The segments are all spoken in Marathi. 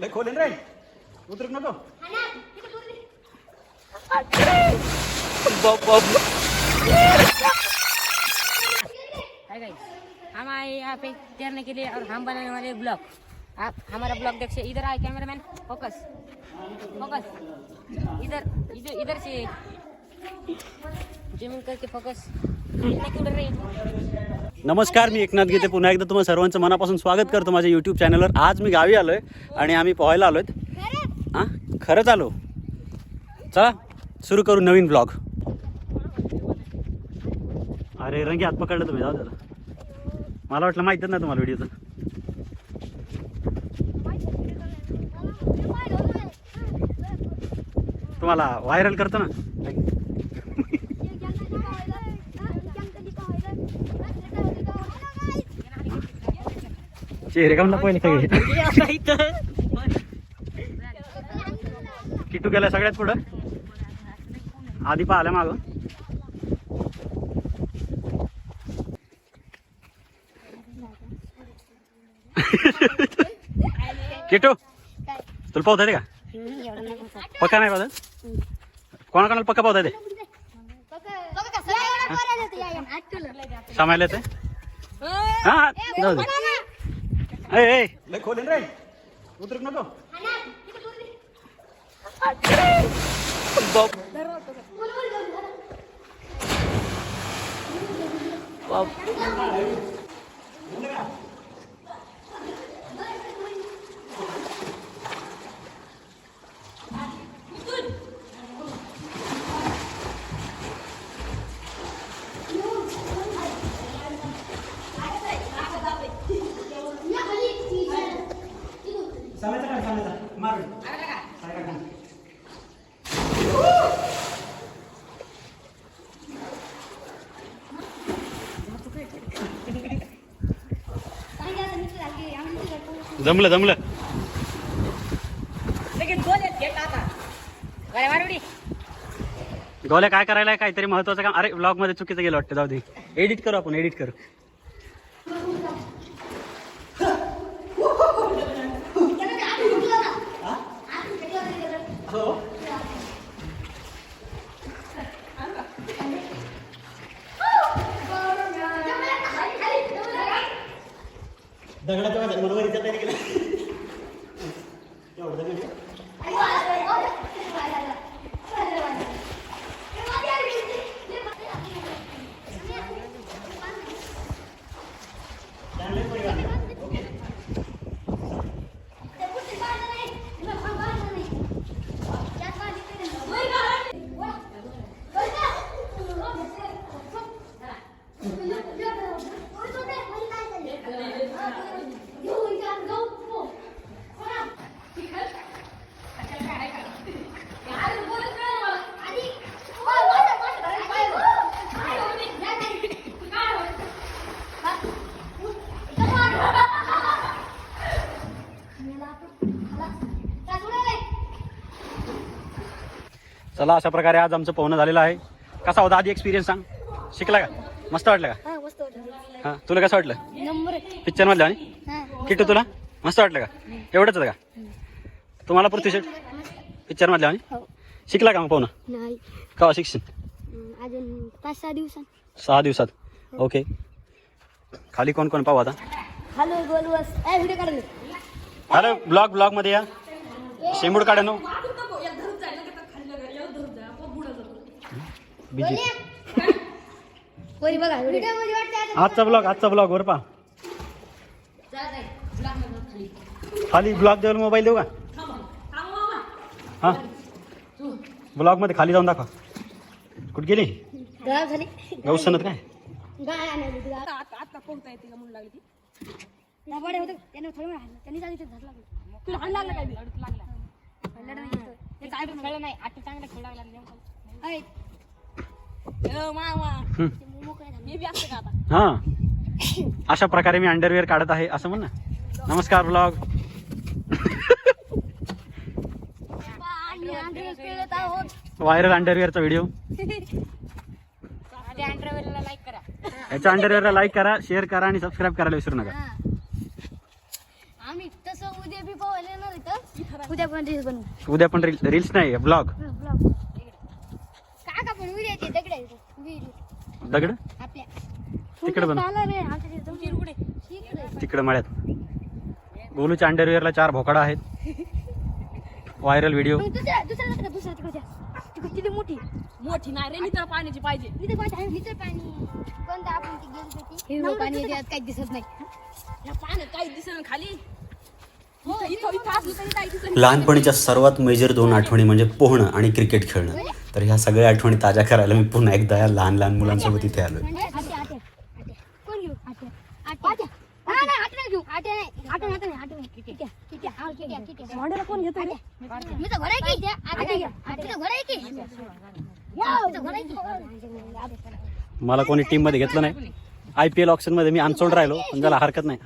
लय खोल रे उतरक नको हाय गाइस हम आए यहाँ पे तैरने के लिए और हम बनाने वाले ब्लॉग। आप हमारा ब्लॉग देख से इधर आए कैमरामैन, फोकस। फोकस। इधर इधर इधर से। ज़मीन करके फोकस। नमस्कार मी एकनाथ गीते. पुन्हा एकदा तुम्हाला सर्वांचं मनापासून स्वागत करतो माझ्या यूट्यूब चॅनलवर आज मी गावी आलोय आणि आम्ही पोहायला आलोय हां? खरंच आलो चला सुरू करू नवीन ब्लॉग अरे रंगी हात पकडलं तुम्ही जाऊ त्याला मला वाटलं माहीतच नाही तुम्हाला व्हिडिओचं तुम्हाला व्हायरल करतो ना? चेहरे का पहिले सगळे. किटू गेला सगळ्यात पुढं. आधी पाहिलं मागं. किटू तुला पावता येते का? पक्का नाही पाहत कोणाकोणाला पक्का पावता येते? सामायला येते? हा जाऊ दे. ए ए. लय खोल रे. उतरक नको. चालायचं काय चालायचं मार जमलं जमलं. गोल्या काय करायला काहीतरी महत्वाचं काम. अरे ब्लॉगमध्ये चुकीचं गेलं वाटतं जाऊ दे. एडिट करू आपण एडिट करू दगडाच्या माझ्या बरोबर इथं तरी गेलं एवढं दगड. चला अशा प्रकारे आज आमचं पोहणं झालेलं आहे. कसा होता आधी एक्सपिरियन्स सांग? शिकला का? मस्त वाटलं का? हां तुला कसं वाटलं? नंबर पिक्चर मधलं आणि? किट्टू तुला? मस्त वाटलं का? एवढंच होतं का? तुम्हाला पृथ्वी शेट पिक्चर मधलं आणि? हो. शिकला का मग पोहणं? नाही. का शिक्षण अं, अजून पाच सहा दिवसांत. सहा दिवसात. ओके खाली कोण कोण पाहू आता? हॅलो गोल बस ए व्हिडिओ काढले हॅलो ब्लॉग ब्लॉगमध्ये या. शेंबूड काढा नो. बिजी. वरी बघा व्हिडिओमध्ये वाटतं आजचा ब्लॉग आजचा ब्लॉग वर पा खाली. ब्लॉग देऊ मोबाईल देऊ का? हा? ब्लॉगमध्ये खाली जाऊन दाखवा. कुठे गेली? गाव झाली. गौसनत काय? लागली हा. अशा प्रकारे मी अंडरवेअर काढत आहे असं म्हण ना. नमस्कार ब्लॉग व्हायरल अंडरवेअरचा व्हिडिओ याच्या अंडरवेअरला लाईक करा शेअर करा आणि सबस्क्राईब करायला विसरू नका. आम्ही तसं उद्या बी पोहायला येणार इथं उद्या पण रील्स बनवू. उद्या पण रील्स रील्स नाही ब्लॉग ब्लॉग काका पण उद्या येते दगड आहे विहीर दगड? तिकडे इकडे तिकडे मळ्यात. गोलूच्या अंडरवेअरला चार भोकाडा आहेत. Viral video. मोठी. मोठी नाही रे नितळ पाण्याची पाहिजे. इथे पाणी कोणतं आपण ती गेली होती दिसत नाही. या पाण्यात काही दिसेल खाली. लहानपणीच्या सर्वात मेजर दोन आठवणी म्हणजे पोहणं आणि क्रिकेट खेळणं. तर ह्या सगळ्या आठवणी ताज्या करायला मी पुन्हा एकदा या लहान लहान मुलांसोबत इथे आलोय. आट्या आट्या आट्या कोण घेऊ? आट्या आट्या हा नाही आट्या घेऊ. आट्या नाही. आट्या आट्या नाही आट्या नाही. किट्या किट्या हा किट्या किट्या भांड्याला कोण घेतो? मी तर घर आहे की. आट्या घ्या. आट्या घर आहे की. मी तर घर आहे की. मला कोणी टीममध्ये घेतलं नाही? आय पी एल ऑप्शनमध्ये मी अनसोल्ड राहिलो पण त्याला हरकत नाही.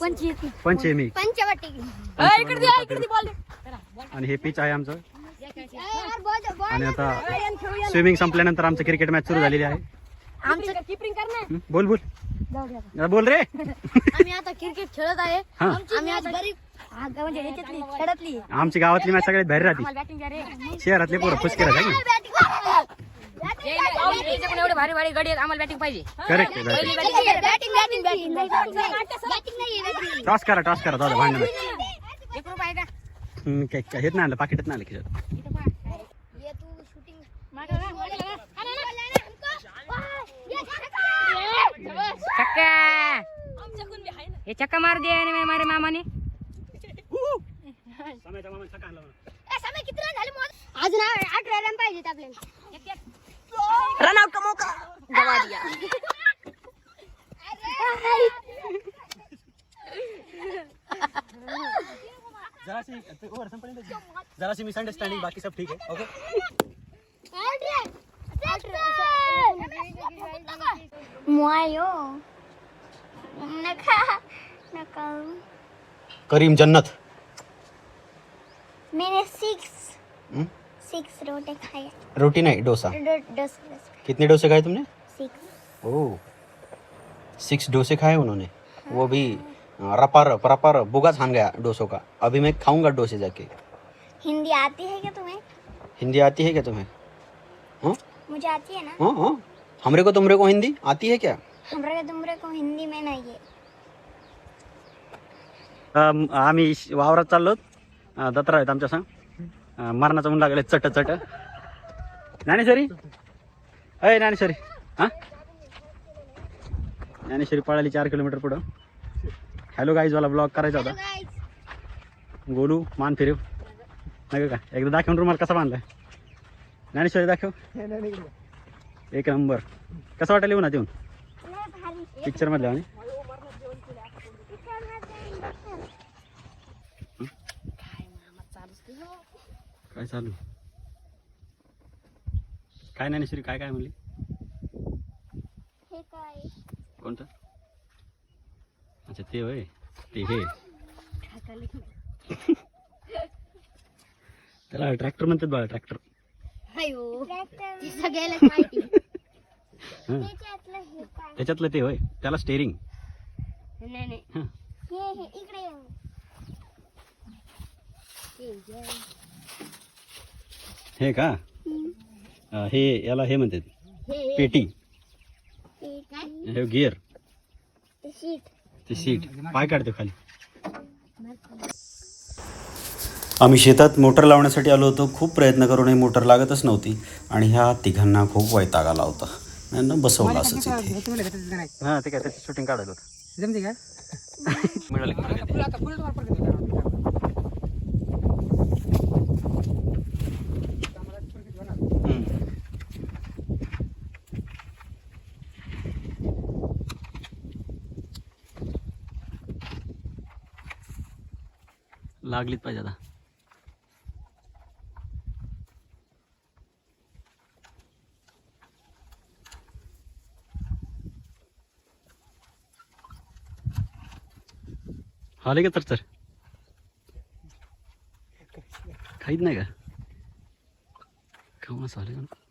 पंच आहे मी. पंचवटी. इकडे दे इकडे दे बॉल. आणि हे पिच आहे आमचं. यार बॉल बॉल. आणि आता स्विमिंग संपल्यानंतर आमचं क्रिकेट मॅच सुरू झालेली आहे. आमचं किपरिंग कर ना बोल बोल. बोल रे. आम्ही आता क्रिकेट खेळत आहे. म्हणजे आमची गावातली मॅच सगळ्यात भारी राहते. शहरातले पोरं खुश त्याच्याकडे एवढे भारी भारी गडी आहेत आम्हाला बॅटिंग पाहिजे. करेक्ट पहिली correct batting batting batting batting batting नाही बॅटिंग टॉस करा टॉस करा दादा भांडण एक रुपये आहे का? काय काय हेच नाही आलं पाकिटच नाही आलं खिशात. छक्का हे छक्का मार दे आणि मारे मामाने? अजून आठ रन पाहिजेत आपल्याला. रन आउट का मौका। गवा दिया। जराशी मिसअंडरस्टँडिंग बाकी सब ठीक आहे ओके मुआयो। नका नका करीम जन्नत। मैंने सिक्स हं? सिक्स रोटे खाए रोटी नहीं डोसा. दस कितने डोसे खाए तुमने? सिक्स. ओह सिक्स डोसे खाए उन्होंने? वो भी रपा रप रपा रप बुगा छान गया डोसों का। अभी मैं खाऊंगा डोसे जाके। हिंदी आती है क्या तुम्हें? हिंदी आती है क्या तुम्हें? हाँ? मुझे आती है ना? हाँ हाँ। हमरे को तुमरे को हिंदी आती है क्या? हमरा तुमरे को हिंदी में नहीं है। आम्ही वावरात चाललो दत्रा आहेत आमच्या सांग. मरणाचं म्हणून लागले चट चट. ज्ञानेश्वरी? अय ज्ञानेश्वरी. हां? ज्ञानेश्वरी पळाली चार किलोमीटर पुढं. हॅलो गाईज मला ब्लॉग करायचा होता. गोलू मान फिरव. नका का? एकदा दाखवून रुमाल कसा बांधलाय. ज्ञानेश्वरी दाखव. एक नंबर. कसं वाटेल येऊन येऊन? पिक्चर मधल्या आणि? काय चालू? काय ज्ञानेश्वरी काय काय म्हणली? हे काय? कोणतं? अच्छा ते होय. ते हे. त्याला ट्रॅक्टर म्हणतात बघा ट्रॅक्टर. ती माहिती. हां. त्याच्यातलं हे काय? त्याच्यातलं ते होय. त्याला स्टेरिंग नाही नाही. हां. हे हे इकडे ये. हे जे. हे का? अं, हे याला हे म्हणतात. पेटी. हे गिअर. ते सीट पाय काढते खाली. आम्ही शेतात मोटर लावण्यासाठी आलो होतो. खूप प्रयत्न करूनही मोटर लागतच नव्हती. आणि ह्या तिघांना खूप वैताग आला होता. यांना बसवलं असंच इथे. हां ते काय त्याची शूटिंग काढायला होतं. जमते का? मिळाले लागलीच पाहिजे आता. आले का तर सर काहीच नाही का? केव्हा आले? का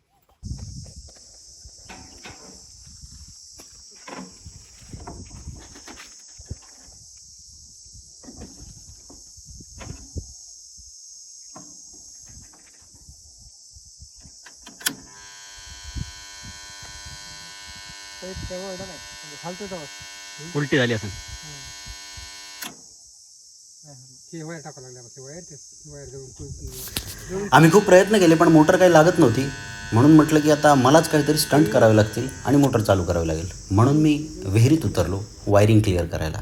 उलटी झाली असं आम्ही खूप प्रयत्न केले पण मोटर काही लागत नव्हती. म्हणून म्हटलं की आता मलाच काहीतरी स्टंट करावे लागतील आणि मोटर चालू करावी लागेल. म्हणून मी विहिरीत उतरलो वायरिंग क्लिअर करायला.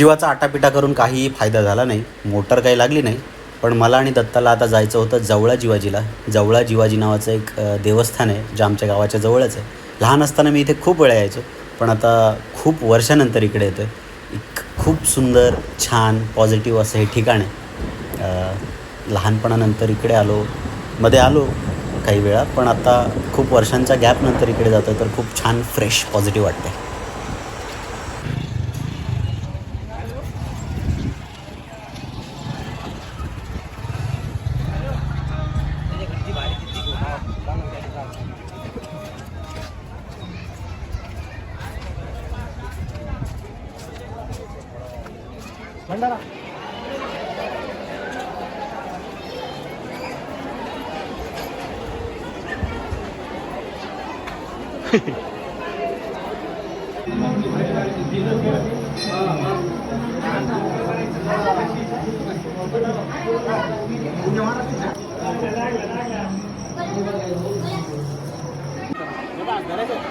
जीवाचा आटापिटा करून काहीही फायदा झाला नाही. मोटर काही लागली नाही. पण मला आणि दत्ताला आता जायचं होतं जवळा जिवाजीला. जवळा जिवाजी नावाचं एक देवस्थान आहे जे आमच्या गावाच्या जवळच आहे. लहान असताना मी इथे खूप वेळा यायचो. पण आता खूप वर्षानंतर इकडे येतो आहे खूप सुंदर छान पॉझिटिव्ह असं हे ठिकाण आहे. लहानपणानंतर इकडे आलो. मध्ये आलो काही वेळा. पण आता खूप वर्षांच्या गॅपनंतर इकडे जातो तर खूप छान फ्रेश पॉझिटिव्ह वाटतं দাঁড়া Gracias.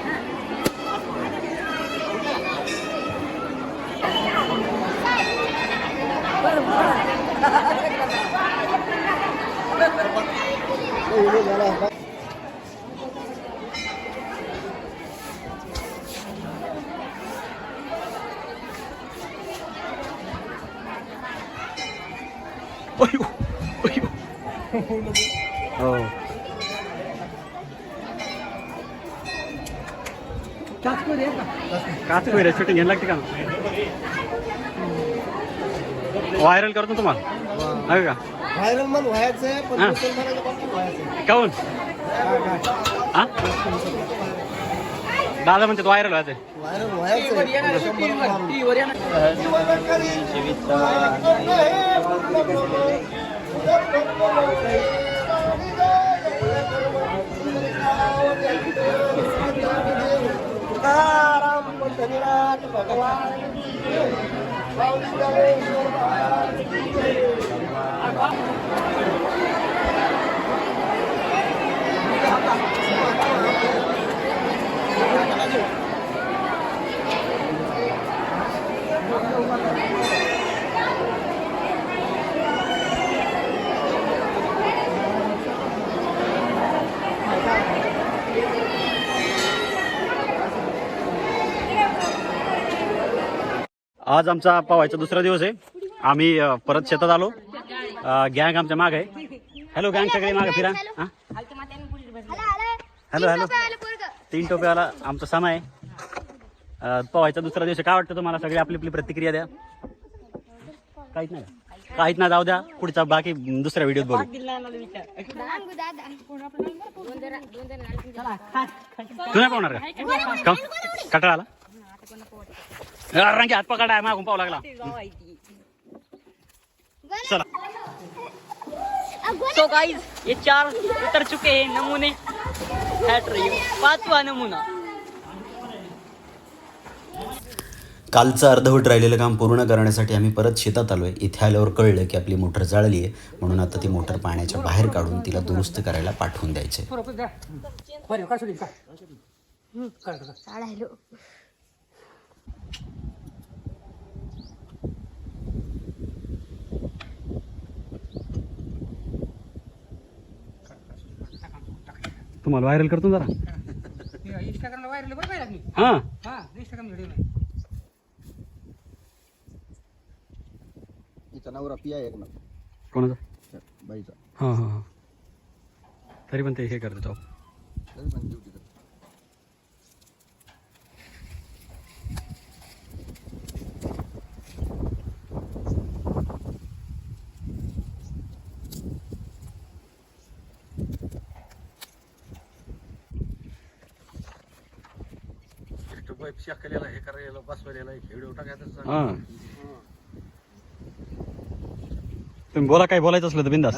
अयो, अयो. हो काच कोयऱ्या शूटिंग घ्यायला लागते का व्हायरल करतो तुम्हाला? आहे का? व्हायरल मन व्हायचंय पण हा. मुसलमानाच्या बाबतीत व्हायचंय काऊन काय काय हा? दादा म्हणतात व्हायरल व्हायचं व्हायरल पंढरीनाथ भगवान। आज आमचा पावायचा दुसरा दिवस आहे. आम्ही परत शेतात आलो. गँग आमच्या माग. आहे हॅलो गँग सगळे मागे फिरा. हा? हॅलो हॅलो तीन टोप्यावाला आमचा समा आहे. पवायचा दुसरा दिवस आहे. काय वाटतं तुम्हाला? सगळे आपली आपली प्रतिक्रिया द्या. काहीच नाही? काहीच नाही जाऊ द्या. पुढचा बाकी दुसऱ्या व्हिडिओत बघू. तू नाही पाहणार का? का कटाळा आला हात पकडा आहे मागून पाहू लागला. चला तो गाइस ये चार उतर चुके हैं नमूने हट रही हूँ पांचवा नमूना कालचं अर्धवट राहिलेलं काम पूर्ण करण्यासाठी आम्ही परत शेतात आलोय इथे आल्यावर कळलं की आपली मोटर जळली आहे म्हणून आता ती मोटर पाण्याच्या बाहेर काढून तिला दुरुस्त करायला पाठवून द्यायचे तुम्हाला व्हायरल करतो जरा. इंस्टाग्रामला व्हायरल बरं पाहिजे मी? हा. हा इंस्टाग्राम व्हिडिओ नाही. तिचा नवरा पिया एक ना. कोणाचा? बाईचा. हा हा हा. तरी पण ते हे करतो तो तरी पण ड्युटी करतो हे करायला बसवायला व्हिडिओ टाकायचा हां. तुम्ही बोला काय बोलायचं असलं तर बिंदास.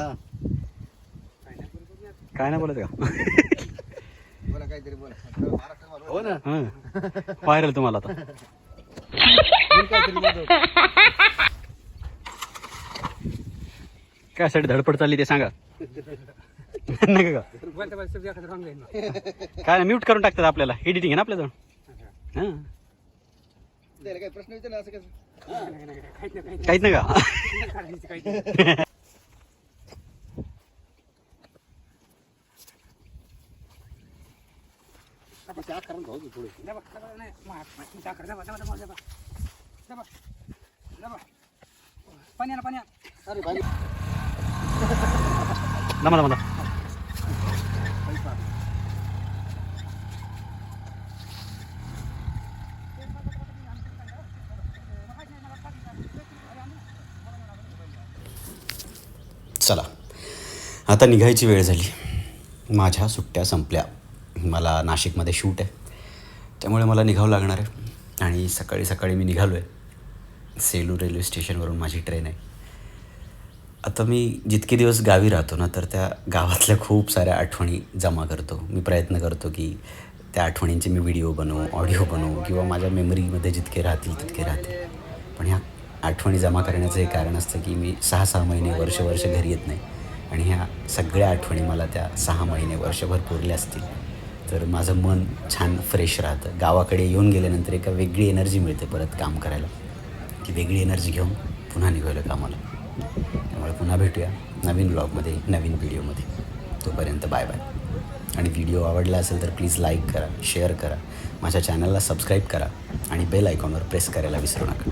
काय नाही बोलायचं का? बोला काहीतरी बोला. महाराष्ट्रात हो ना. हां. व्हायरल तुम्हाला आता. काय साठी धडपड चालली ते सांगा. नाही का? बोलता बोलता शब्द एखादा रॉंग जाईल काय नाही म्यूट करून टाकतात आपल्याला. एडिटिंग आहे ना आपल्याजवळ? हां. त्याला काही प्रश्न विचारला असं कसं? काहीच नाही का? थोडे दबा दबा नाही मा- मा- चिंता कर दबा दबा दबा दबा दबा दबा पाणी आणा पाणी आणा. अरे भाई दमा दमा चला. आता निघायची वेळ झाली. माझ्या सुट्ट्या संपल्या. मला नाशिकमध्ये शूट आहे. त्यामुळे मला निघावं लागणार आहे. आणि सकाळी सकाळी मी निघालो आहे सेलू रेल्वे स्टेशनवरून माझी ट्रेन आहे. आता मी जितके दिवस गावी राहतो ना तर त्या गावातल्या खूप साऱ्या आठवणी जमा करतो. मी प्रयत्न करतो की त्या आठवणींचे मी व्हिडिओ बनवू ऑडिओ बनवू किंवा माझ्या मेमरीमध्ये जितके राहतील तितके राहतील. पण ह्या आठवणी जमा करण्याचं हे कारण असतं की मी सहा सहा महिने वर्ष वर्ष घरी येत नाही. आणि ह्या सगळ्या आठवणी मला त्या सहा महिने वर्षभर पुरल्या असतील. तर माझं मन छान फ्रेश राहतं. गावाकडे येऊन गेल्यानंतर एका वेगळी एनर्जी मिळते परत काम करायला. ती वेगळी एनर्जी घेऊन पुन्हा निघालं कामाला. त्यामुळे पुन्हा भेटूया नवीन ब्लॉगमध्ये नवीन व्हिडिओमध्ये तोपर्यंत बाय बाय आणि व्हिडिओ आवडला असेल तर प्लीज लाईक करा शेअर करा. माझ्या चॅनलला सबस्क्राईब करा आणि बेल आयकॉनवर प्रेस करायला विसरू नका.